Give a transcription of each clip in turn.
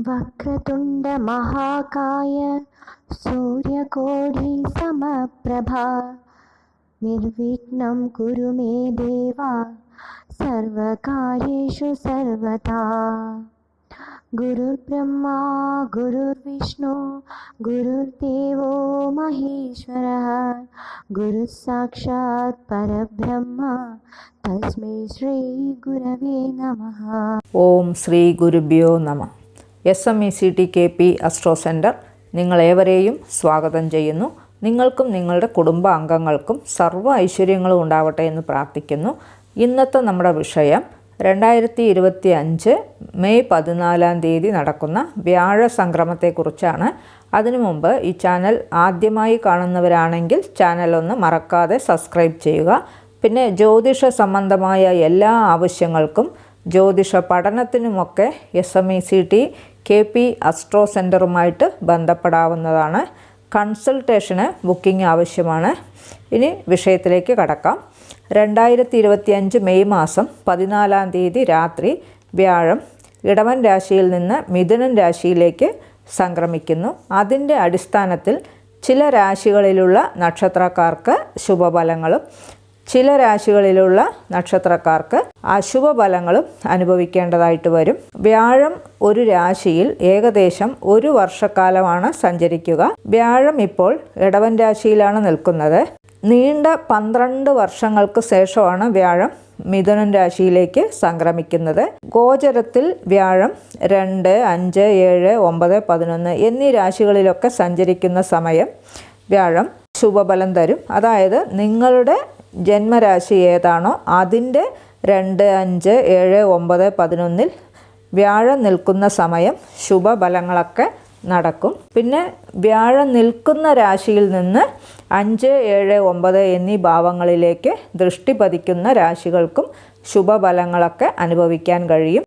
वक्रतुंड महाकाय वक्रतुण्डमहाकाय सूर्यकोढिसमप्रभा निर्विघ्न कुरु मे देवा, सर्वकार्येषु सर्वदा गुरुर्ब्रह्मा, गुरुर्विष्णु, गुरुर्देवो महेश्वरः। गुरुः साक्षात् परब्रह्म, तस्मै श्रीगुरवे नमः। श्री गुरुभ्यो नमः। S M E C T K P astro centre നിങ്ങളേവരെയും സ്വാഗതം ചെയ്യുന്നു. നിങ്ങൾക്കും നിങ്ങളുടെ കുടുംബാംഗങ്ങൾക്കും സർവ ഐശ്വര്യങ്ങളും ഉണ്ടാവട്ടെ എന്ന് പ്രാർത്ഥിക്കുന്നു. ഇന്നത്തെ നമ്മുടെ വിഷയം രണ്ടായിരത്തി ഇരുപത്തി അഞ്ച് മെയ് പതിനാലാം തീയതി നടക്കുന്ന വ്യാഴ സംക്രമത്തെക്കുറിച്ചാണ്. അതിനു മുമ്പ് ഈ ചാനൽ ആദ്യമായി കാണുന്നവരാണെങ്കിൽ ചാനൽ ഒന്ന് മറക്കാതെ സബ്സ്ക്രൈബ് ചെയ്യുക. പിന്നെ ജ്യോതിഷ സംബന്ധമായ എല്ലാ ആവശ്യങ്ങൾക്കും ജ്യോതിഷ പഠനത്തിനുമൊക്കെ S M E C T K P astro സെന്ററുമായിട്ട് ബന്ധപ്പെടാവുന്നതാണ്. കൺസൾട്ടേഷന് ബുക്കിംഗ് ആവശ്യമാണ്. ഇനി വിഷയത്തിലേക്ക് കടക്കാം. രണ്ടായിരത്തി ഇരുപത്തി അഞ്ച് മെയ് മാസം പതിനാലാം തീയതി രാത്രി വ്യാഴം ഇടവൻ രാശിയിൽ നിന്ന് മിഥുനൻ രാശിയിലേക്ക് സംക്രമിക്കുന്നു. അതിന്റെ അടിസ്ഥാനത്തിൽ ചില രാശികളിലുള്ള നക്ഷത്രക്കാർക്ക് ശുഭഫലങ്ങളും ചില രാശികളിലുള്ള നക്ഷത്രക്കാർക്ക് അശുഭഫലങ്ങളും അനുഭവിക്കേണ്ടതായിട്ട് വരും. വ്യാഴം ഒരു രാശിയിൽ ഏകദേശം ഒരു വർഷക്കാലമാണ് സഞ്ചരിക്കുക. വ്യാഴം ഇപ്പോൾ ഇടവൻ രാശിയിലാണ് നിൽക്കുന്നത്. നീണ്ട പന്ത്രണ്ട് വർഷങ്ങൾക്ക് ശേഷമാണ് വ്യാഴം മിഥുനൻ രാശിയിലേക്ക് സംക്രമിക്കുന്നത്. ഗോചരത്തിൽ വ്യാഴം രണ്ട് അഞ്ച് ഏഴ് ഒമ്പത് പതിനൊന്ന് എന്നീ രാശികളിലൊക്കെ സഞ്ചരിക്കുന്ന സമയം വ്യാഴം ശുഭഫലം തരും. അതായത് നിങ്ങളുടെ ജന്മരാശി ഏതാണോ അതിന്റെ രണ്ട് അഞ്ച് ഏഴ് ഒമ്പത് പതിനൊന്നിൽ വ്യാഴം നിൽക്കുന്ന സമയം ശുഭഫലങ്ങളൊക്കെ നടക്കും. പിന്നെ വ്യാഴം നിൽക്കുന്ന രാശിയിൽ നിന്ന് അഞ്ച് ഏഴ് ഒമ്പത് എന്നീ ഭാവങ്ങളിലേക്ക് ദൃഷ്ടി പതിക്കുന്ന രാശികൾക്കും ശുഭഫലങ്ങളൊക്കെ അനുഭവിക്കാൻ കഴിയും.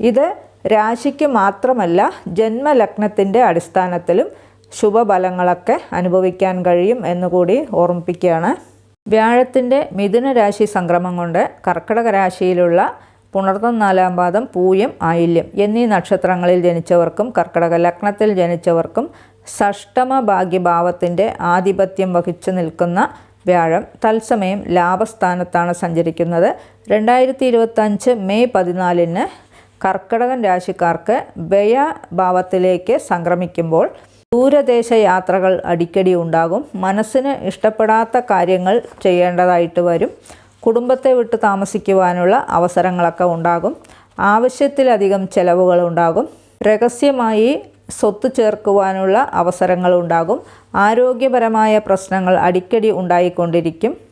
ഇത് രാശിക്ക് മാത്രമല്ല ജന്മലഗ്നത്തിന്റെ അടിസ്ഥാനത്തിലും ശുഭഫലങ്ങളൊക്കെ അനുഭവിക്കാൻ കഴിയും എന്നുകൂടി ഓർമ്മിപ്പിക്കുകയാണ്. വ്യാഴത്തിന്റെ മിഥുനരാശി സംക്രമം കൊണ്ട് കർക്കിടക രാശിയിലുള്ള പുണർത്തം നാലാം പാദം പൂയം ആയില്യം എന്നീ നക്ഷത്രങ്ങളിൽ ജനിച്ചവർക്കും കർക്കിടക ലഗ്നത്തിൽ ജനിച്ചവർക്കും ഷഷ്ടമ ഭാഗ്യഭാവത്തിന്റെ ആധിപത്യം വഹിച്ചു നിൽക്കുന്ന വ്യാഴം തത്സമയം ലാഭസ്ഥാനത്താണ് സഞ്ചരിക്കുന്നത്. രണ്ടായിരത്തി ഇരുപത്തഞ്ച് മെയ് പതിനാലിന് കർക്കിടകൻ രാശിക്കാർക്ക് വ്യയഭാവത്തിലേക്ക് സംക്രമിക്കുമ്പോൾ ദൂരദേശ യാത്രകൾ അടിക്കടി ഉണ്ടാകും. മനസ്സിന് ഇഷ്ടപ്പെടാത്ത കാര്യങ്ങൾ ചെയ്യേണ്ടതായിട്ട് വരും. കുടുംബത്തെ വിട്ട് താമസിക്കുവാനുള്ള അവസരങ്ങളൊക്കെ ഉണ്ടാകും. ആവശ്യത്തിലധികം ചെലവുകൾ ഉണ്ടാകും. രഹസ്യമായി സ്വത്ത് ചേർക്കുവാനുള്ള അവസരങ്ങൾ ഉണ്ടാകും. ആരോഗ്യപരമായ പ്രശ്നങ്ങൾ അടിക്കടി ഉണ്ടായിക്കൊണ്ടിരിക്കും.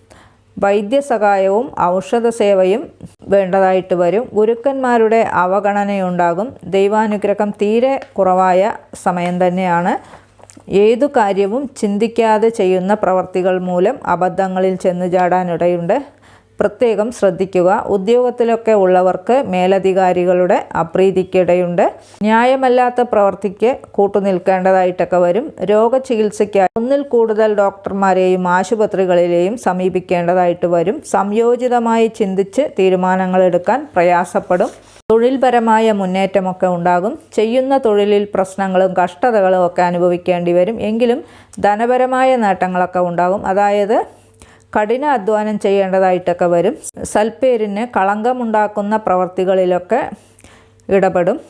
വൈദ്യസഹായവും ഔഷധ സേവയും വേണ്ടതായിട്ട് വരും. ഗുരുക്കന്മാരുടെ അവഗണനയുണ്ടാകും. ദൈവാനുഗ്രഹം തീരെ കുറവായ സമയം തന്നെയാണ്. ഏതു കാര്യവും ചിന്തിക്കാതെ ചെയ്യുന്ന പ്രവർത്തികൾ മൂലം അബദ്ധങ്ങളിൽ ചെന്ന് ചാടാനിടയുണ്ട് പ്രത്യേകം ശ്രദ്ധിക്കുക. ഉദ്യോഗത്തിലൊക്കെ ഉള്ളവർക്ക് മേലധികാരികളുടെ അപ്രീതിക്കിടയുണ്ട്. ന്യായമല്ലാത്ത പ്രവർത്തിക്ക് കൂട്ടുനിൽക്കേണ്ടതായിട്ടൊക്കെ വരും. രോഗചികിത്സയ്ക്കായി ഒന്നിൽ കൂടുതൽ ഡോക്ടർമാരെയും ആശുപത്രികളിലെയും സമീപിക്കേണ്ടതായിട്ട് വരും. സംയോജിതമായി ചിന്തിച്ച് തീരുമാനങ്ങൾ എടുക്കാൻ പ്രയാസപ്പെടും. തൊഴിൽപരമായ മുന്നേറ്റമൊക്കെ ഉണ്ടാകും. ചെയ്യുന്ന തൊഴിലിൽ പ്രശ്നങ്ങളും കഷ്ടതകളും ഒക്കെ അനുഭവിക്കേണ്ടി വരും. എങ്കിലും ധനപരമായ നേട്ടങ്ങളൊക്കെ ഉണ്ടാകും. അതായത് കഠിന അധ്വാനം ചെയ്യേണ്ടതായിട്ടൊക്കെ വരും. സൽപ്പേരിന് കളങ്കമുണ്ടാക്കുന്ന പ്രവർത്തികളിലൊക്കെ ഇടപെടും.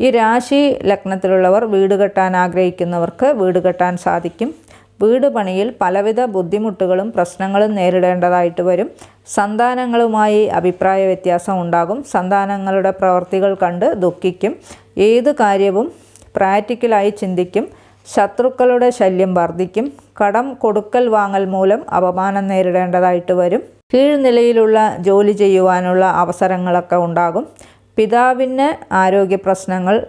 ഈ രാശി ലഗ്നത്തിലുള്ളവർ വീട് കെട്ടാൻ ആഗ്രഹിക്കുന്നവർക്ക് വീട് കെട്ടാൻ സാധിക്കും. വീട് പണിയിൽ പലവിധ ബുദ്ധിമുട്ടുകളും പ്രശ്നങ്ങളും നേരിടേണ്ടതായിട്ട് വരും. സന്താനങ്ങളുമായി അഭിപ്രായ വ്യത്യാസം ഉണ്ടാകും. സന്താനങ്ങളുടെ പ്രവർത്തികൾ കണ്ട് ദുഃഖിക്കും. ഏത് കാര്യവും പ്രാക്ടിക്കലായി ചിന്തിക്കും. ശത്രുക്കളുടെ ശല്യം വർദ്ധിക്കും കടം കൊടുക്കൽ വാങ്ങൽ മൂലം അപമാനം നേരിടേണ്ടതായിട്ട് വരും. കീഴ്നിലയിലുള്ള ജോലി ചെയ്യുവാനുള്ള അവസരങ്ങളൊക്കെ ഉണ്ടാകും. പിതാവിന് ആരോഗ്യ പ്രശ്നങ്ങൾ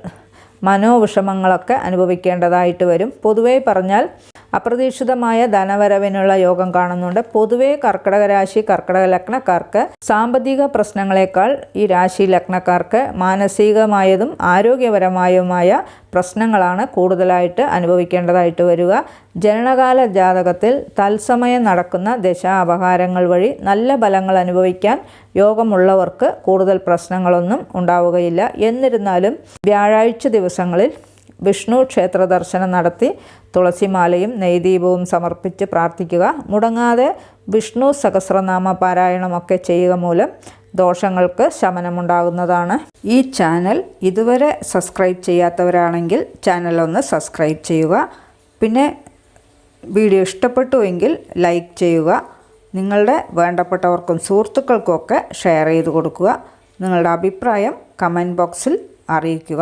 മനോവിഷമങ്ങളൊക്കെ അനുഭവിക്കേണ്ടതായിട്ട് വരും. പൊതുവേ പറഞ്ഞാൽ അപ്രതീക്ഷിതമായ ധനവരവിനുള്ള യോഗം കാണുന്നുണ്ട്. പൊതുവെ കർക്കിടക രാശി കർക്കിടക ലഗ്നക്കാർക്ക് സാമ്പത്തിക പ്രശ്നങ്ങളെക്കാൾ ഈ രാശി ലഗ്നക്കാർക്ക് മാനസികമായതും ആരോഗ്യപരമായുമായ പ്രശ്നങ്ങളാണ് കൂടുതലായിട്ട് അനുഭവിക്കേണ്ടതായിട്ട് വരിക. ജനനകാല ജാതകത്തിൽ തത്സമയം നടക്കുന്ന ദശാപഹാരങ്ങൾ വഴി നല്ല ഫലങ്ങൾ അനുഭവിക്കാൻ യോഗമുള്ളവർക്ക് കൂടുതൽ പ്രശ്നങ്ങളൊന്നും ഉണ്ടാവുകയില്ല. എന്നിരുന്നാലും വ്യാഴാഴ്ച ദിവസങ്ങളിൽ വിഷ്ണു ക്ഷേത്ര ദർശനം നടത്തി തുളസിമാലയും നെയ്ദീപവും സമർപ്പിച്ച് പ്രാർത്ഥിക്കുക. മുടങ്ങാതെ വിഷ്ണു സഹസ്രനാമ പാരായണമൊക്കെ ചെയ്യുക മൂലം ദോഷങ്ങൾക്ക് ശമനമുണ്ടാകുന്നതാണ്. ഈ ചാനൽ ഇതുവരെ സബ്സ്ക്രൈബ് ചെയ്യാത്തവരാണെങ്കിൽ ചാനൽ ഒന്ന് സബ്സ്ക്രൈബ് ചെയ്യുക. പിന്നെ വീഡിയോ ഇഷ്ടപ്പെട്ടുവെങ്കിൽ ലൈക്ക് ചെയ്യുക. നിങ്ങളുടെ വേണ്ടപ്പെട്ടവർക്കും സുഹൃത്തുക്കൾക്കുമൊക്കെ ഷെയർ ചെയ്ത് കൊടുക്കുക. നിങ്ങളുടെ അഭിപ്രായം കമന്റ് ബോക്സിൽ അറിയിക്കുക.